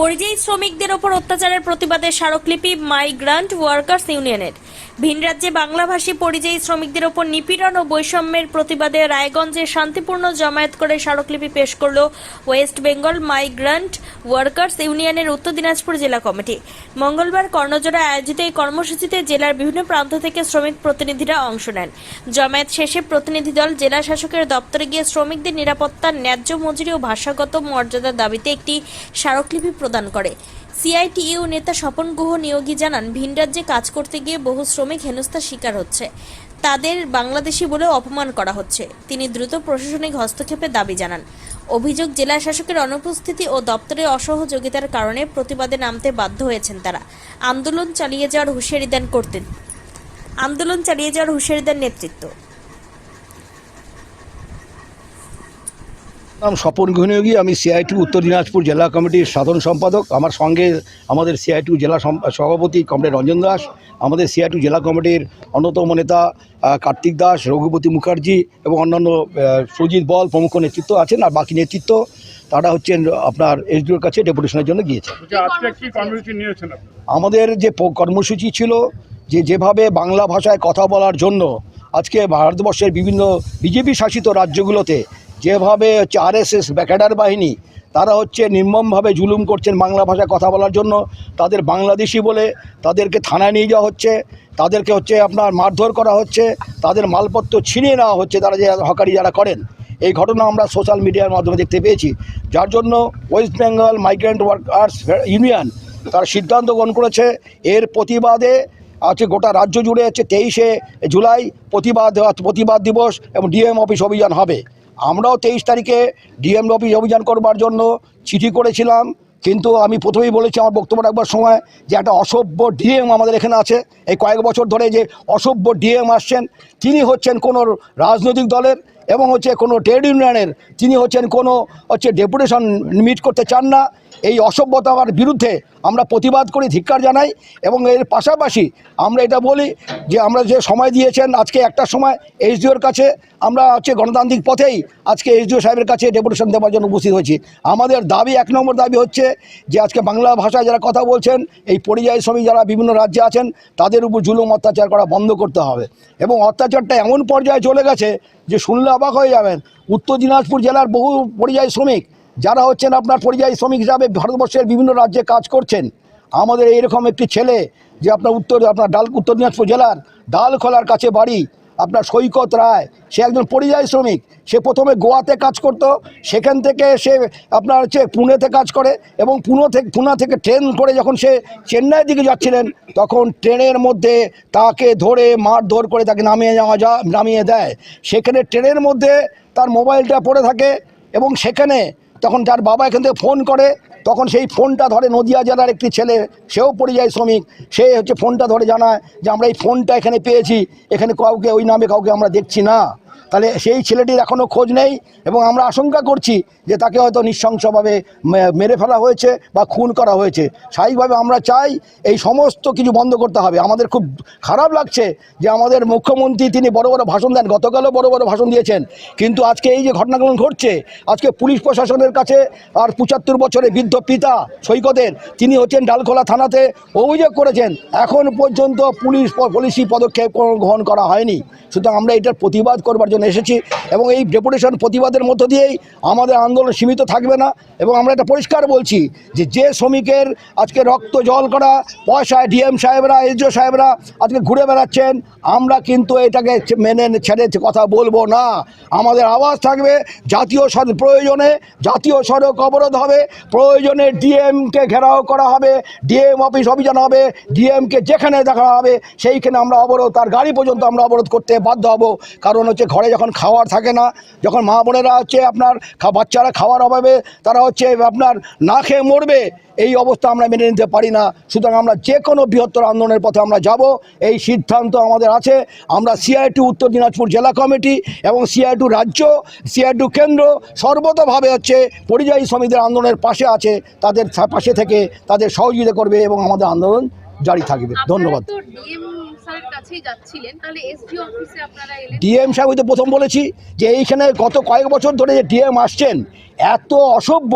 পরিযায়ী শ্রমিকদের ওপর অত্যাচারের প্রতিবাদে স্মারকলিপি মাইগ্রান্ট ওয়ার্কার্স ইউনিয়নের। ভিন রাজ্যে বাংলাভাষী পরিযায়ী শ্রমিকদের ওপর নিপীড়ন ও বৈষম্যের প্রতিবাদে রায়গঞ্জে শান্তিপূর্ণ জমায়েত করে স্মারকলিপি পেশ করল ওয়েস্ট বেঙ্গল মাইগ্রান্ট ওয়ার্কার্স ইউনিয়নের উত্তর দিনাজপুর জেলা কমিটি। মঙ্গলবার কর্ণজোড়া আয়োজিত এই কর্মসূচিতে জেলার বিভিন্ন প্রান্ত থেকে শ্রমিক প্রতিনিধিরা অংশ নেন। জমায়েত শেষে প্রতিনিধি দল জেলা শাসকের দপ্তরে গিয়ে শ্রমিকদের নিরাপত্তা ন্যায্য মজুরি ও ভাষাগত মর্যাদার দাবিতে একটি স্মারকলিপি প্রদান করে। সিআইটিইউ নেতা স্বপন গুহ নিয়োগী জানান, ভিন রাজ্যে কাজ করতে গিয়ে বহু শ্রমিক হেনস্থার শিকার হচ্ছে। তাদের বাংলাদেশি বলেও অপমান করা হচ্ছে। তিনি দ্রুত প্রশাসনিক হস্তক্ষেপের দাবি জানান। অভিযোগ, জেলা শাসকের অনুপস্থিতি ও দপ্তরের অসহযোগিতার কারণে প্রতিবাদে নামতে বাধ্য হয়েছেন তারা। আন্দোলন চালিয়ে যাওয়ার হুঁশিয়ারি দেন করতেন আন্দোলন চালিয়ে যাওয়ার হুঁশিয়ারি দেন নেতৃত্ব। নাম স্বপন ঘনিয়োগী আমি সিআইটি উত্তর দিনাজপুর জেলা কমিটির সাধারণ সম্পাদক। আমার সঙ্গে আমাদের সিআইটি জেলা সভাপতি কমরেড রঞ্জন দাস আমাদের সিআইটি জেলা কমিটির অন্যতম নেতা কার্তিক দাস রঘুপতি মুখার্জি এবং অন্যান্য সুজিত বল প্রমুখ নেতৃত্ব আছেন আর বাকি নেতৃত্ব তারা হচ্ছেন আপনার এসডিওর কাছে ডেপুটেশনের জন্য গিয়েছে আপনি? আমাদের যে কর্মসূচি ছিল যে যেভাবে বাংলা ভাষায় কথা বলার জন্য আজকে ভারতবর্ষের বিভিন্ন বিজেপি শাসিত রাজ্যগুলোতে যেভাবে হচ্ছে আরএসএস ব্যাকাডার বাহিনী, তারা হচ্ছে নির্মমভাবে জুলুম করছেন বাংলা ভাষায় কথা বলার জন্য। তাদের বাংলাদেশি বলে তাদেরকে থানায় নিয়ে যাওয়া হচ্ছে, তাদেরকে হচ্ছে আপনার মারধর করা হচ্ছে, তাদের মালপত্র ছিনিয়ে নেওয়া হচ্ছে তারা যে হকারি যারা করেন। এই ঘটনা আমরা সোশ্যাল মিডিয়ার মাধ্যমে দেখতে পেয়েছি। যার জন্য West Bengal migrant workers union তারা সিদ্ধান্ত গ্রহণ করেছে। এর প্রতিবাদে আছে গোটা রাজ্য জুড়ে হচ্ছে তেইশে জুলাই প্রতিবাদ প্রতিবাদ দিবস এবং ডিএম অফিস অভিযান হবে। আমরাও তেইশ তারিখে ডিএম অফিস অভিযান করবার জন্য চিঠি করেছিলাম, কিন্তু আমি প্রথমেই বলেছি আমার বক্তব্য রাখবার সময় যে একটা অসভ্য ডিএম আমাদের এখানে আছে। এই কয়েক বছর ধরে যে অসভ্য ডিএম আসছেন, তিনি হচ্ছেন কোনো রাজনৈতিক দলের এবং হচ্ছে কোনো ট্রেড ইউনিয়নের, তিনি হচ্ছেন কোনো হচ্ছে ডেপুটেশন মিট করতে চান না। এই অসভ্যতার বিরুদ্ধে আমরা প্রতিবাদ করি, ধিক্কার জানাই এবং এর পাশাপাশি আমরা এটা বলি যে আমরা যে সময় দিয়েছেন আজকে একটা সময় এইচডিওর কাছে, আমরা হচ্ছে গণতান্ত্রিক পথেই আজকে এইচডিও সাহেবের কাছে ডেপুটেশন দেওয়ার জন্য উপস্থিত হয়েছি। আমাদের দাবি, এক নম্বর দাবি হচ্ছে যে আজকে বাংলা ভাষায় যারা কথা বলছেন, এই পরিযায়ী শ্রমিক যারা বিভিন্ন রাজ্যে আছেন, তাদের উপর জুলুম অত্যাচার করা বন্ধ করতে হবে এবং অত্যাচারটা এমন পর্যায়ে চলে গেছে যে শুনলে অবাক হয়ে যাবেন। উত্তর দিনাজপুর জেলার বহু পরিযায়ী শ্রমিক যারা হচ্ছেন আপনার পরিযায়ী শ্রমিক হিসাবে ভারতবর্ষের বিভিন্ন রাজ্যে কাজ করছেন, আমাদের এইরকম একটি ছেলে যে আপনার উত্তর, আপনার ডাল, উত্তর দিনাজপুর জেলার ডালখোলার কাছে বাড়ি, আপনার সৈকত রায়, সে একজন পরিযায়ী শ্রমিক, সে প্রথমে গোয়াতে কাজ করত, সেখান থেকে সে আপনার হচ্ছে পুনেতে কাজ করে এবং পুনো থেকে পুনা থেকে ট্রেন করে যখন সে চেন্নাইয়ের দিকে যাচ্ছিলেন, তখন ট্রেনের মধ্যে তাকে ধরে মারধর করে তাকে নামিয়ে যাওয়া যা, নামিয়ে দেয়। সেখানে ট্রেনের মধ্যে তার মোবাইলটা পড়ে থাকে এবং সেখানে তখন তার বাবা এখান থেকে ফোন করে, তখন সেই ফোনটা ধরে নদিয়া জেলার একটি ছেলে, সেও পরিযায়ী শ্রমিক। সে হচ্ছে ফোনটা ধরে জানায় যে, আমরা এই ফোনটা এখানে পেয়েছি, এখানে কাউকে, ওই নামে কাউকে আমরা দেখছি না। তাহলে সেই ছেলেটির এখনও খোঁজ নেই এবং আমরা আশঙ্কা করছি যে তাকে হয়তো নৃশংসভাবে মেরে ফেলা হয়েছে বা খুন করা হয়েছে। স্বাভাবিকভাবে আমরা চাই এই সমস্ত কিছু বন্ধ করতে হবে। আমাদের খুব খারাপ লাগছে যে আমাদের মুখ্যমন্ত্রী তিনি বড় বড় ভাষণ দেন। গতকালও বড় বড় ভাষণ দিয়েছেন। কিন্তু আজকে এই যে ঘটনাগুলো ঘটছে, আজকে পুলিশ প্রশাসনের কাছে আর পঁচাত্তর বছরে বৃদ্ধ পিতা সৈকতের, তিনি হচ্ছেন ডালখোলা থানাতে অভিযোগ করেছেন, এখন পর্যন্ত পুলিশ, প- পুলিশি পদক্ষেপ গ্রহণ করা হয়নি। সুতরাং আমরা এটার প্রতিবাদ করবার জন্য এসেছি এবং এই ডেপুটেশন প্রতিবাদের মধ্য দিয়েই আমাদের আন্দোলন সীমিত থাকবে না এবং আমরা এটা পরিষ্কার বলছি যে যে শ্রমিকের আজকে রক্ত জল করা, পয়সায় ডিএম সাহেবরা এসডিও সাহেবরা আজকে ঘুরে বেড়াচ্ছেন, আমরা কিন্তু এটাকে মেনে ছেড়ে কথা বলব না। আমাদের আওয়াজ থাকবে জাতীয় প্রয়োজনে জাতীয় সড়ক অবরোধ হবে, প্রয়োজনে ডিএমকে ঘেরাও করা হবে, ডিএম অফিস অভিযান হবে, ডিএমকে যেখানে দেখা হবে সেইখানে আমরা অবরোধ তার গাড়ি পর্যন্ত আমরা অবরোধ করতে বাধ্য হব। কারণ হচ্ছে ঘরে যখন খাওয়ার থাকে না যখন মা বোনেরা হচ্ছে আপনার বাচ্চারা খাওয়ার অভাবে তারা হচ্ছে আপনার না খেয়ে মরবে এই অবস্থা আমরা মেনে নিতে পারি না। সুতরাং আমরা যে কোনো বৃহত্তর আন্দোলনের পথে আমরা যাব এই সিদ্ধান্ত আমাদের আছে। আমরা সিআইটু উত্তর দিনাজপুর জেলা কমিটি এবং সিআইটু রাজ্য সিআইটু কেন্দ্র সর্বতভাবে হচ্ছে পরিযায়ী শ্রমিকদের আন্দোলনের পাশে আছে তাদের পাশে থেকে তাদের সহযোগিতা করবে এবং আমাদের আন্দোলন জারি থাকবে। ধন্যবাদ। ডিএম সাহেব প্রথম বলেছি যে এইখানে গত কয়েক বছর ধরে যে ডিএম আসছেন এত অসভ্য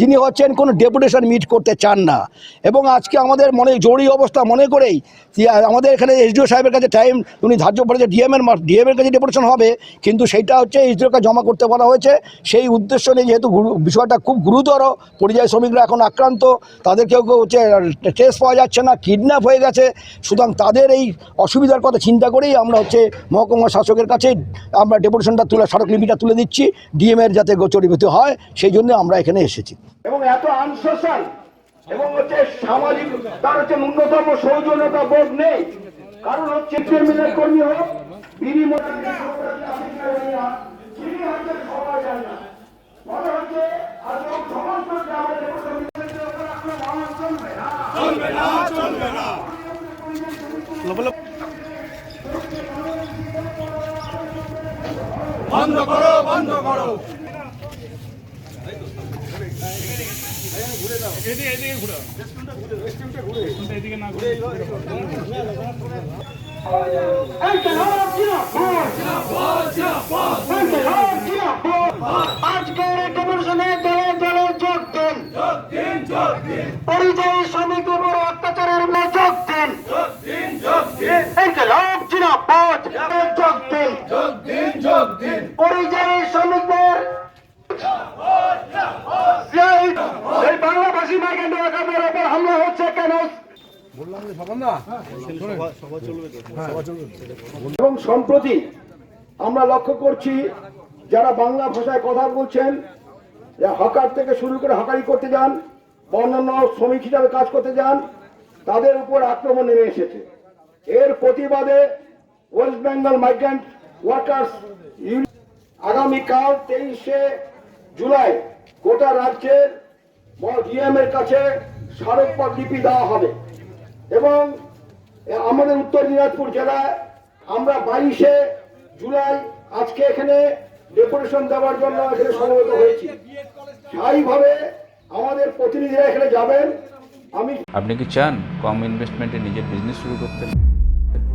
যিনি হচ্ছেন কোনো ডেপুটেশন মিট করতে চান না। এবং আজকে আমাদের মনে জরুরি অবস্থা মনে করেই আমাদের এখানে এসডিও সাহেবের কাছে টাইম উনি ধার্য করেছে ডিএমের ডিএমের কাছে ডেপুটেশন হবে, কিন্তু সেইটা হচ্ছে এসডিওর কাছে জমা করতে বলা হয়েছে। সেই উদ্দেশ্য নিয়ে যেহেতু বিষয়টা খুব গুরুতর, পরিযায়ী শ্রমিকরা এখন আক্রান্ত তাদের কেউ কেউ হচ্ছে ট্রেস পাওয়া যাচ্ছে না কিডন্যাপ হয়ে গেছে। সুতরাং তাদের এই অসুবিধার কথা চিন্তা করেই আমরা হচ্ছে মহকুমা শাসকের কাছে আমরা ডেপুটেশনটা তুলে, স্মারকলিপিটা তুলে দিচ্ছি ডিএমের যাতে গোচরীভূত হয়। সেই জন্য আমরা এখানে এসেছি। এবং এত আনসোশাল এবং হচ্ছে সামাজিক তার হচ্ছে ন্যূনতম সৌজন্যতা বোধ নেই। কারণ হচ্ছে ক্রিমিনাল কর্মী হোক বিনিময় মনে হচ্ছে আজকে সমস্ত এদিকে এদিকে ঘুরো। এদিকে না ঘুরে আজকের এই কমিশনে দলে দলে যোগ দেন পরিযায়ী শ্রমিকের উপর অত্যাচারের উপর যোগ দেন ইনকলাব জিন্দাবাদ যোগ দেন পরিযায়ী শ্রমিকদের এই এই হামলা হচ্ছে কেন? এবং সম্প্রতি আমরা লক্ষ্য করছি, যারা বাংলা ভাষায় কথা বলছেন হকার থেকে শুরু করে হকারি করতে যান, বা অন্যান্য শ্রমিক হিসাবে কাজ করতে যান, তাদের উপর আক্রমণ নেমে এসেছে। এর প্রতিবাদে ওয়েস্ট বেঙ্গল মাইগ্রেন্ট ওয়ার্কার্স আগামীকাল তেইশে জুলাই গোটা রাজ্যের ডিএম এর কাছে স্মারকপত্র লিপি দেওয়া হবে। এবং আমাদের উত্তর দিনাজপুর জেলায় আমরা বাইশে জুলাই আজকে এখানে ডেপুটেশন দেওয়ার জন্য এখানে সমবেত হয়েছি। স্থায়ীভাবে আমাদের প্রতিনিধিরা এখানে যাবেন। আমি আপনি কি চান কম ইনভেস্টমেন্টে নিজের বিজনেস শুরু করতে?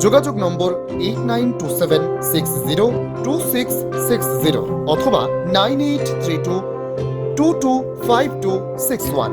যোগাযোগ number eight nine two seven six zero two six six zero অথবা nine eight three two two two five two six one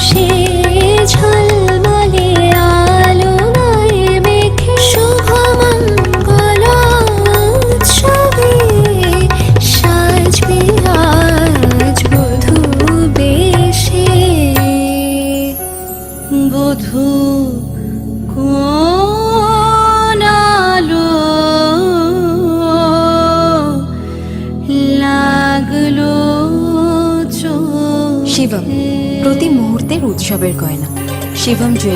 পরশে ঝলমলে 气氛绝。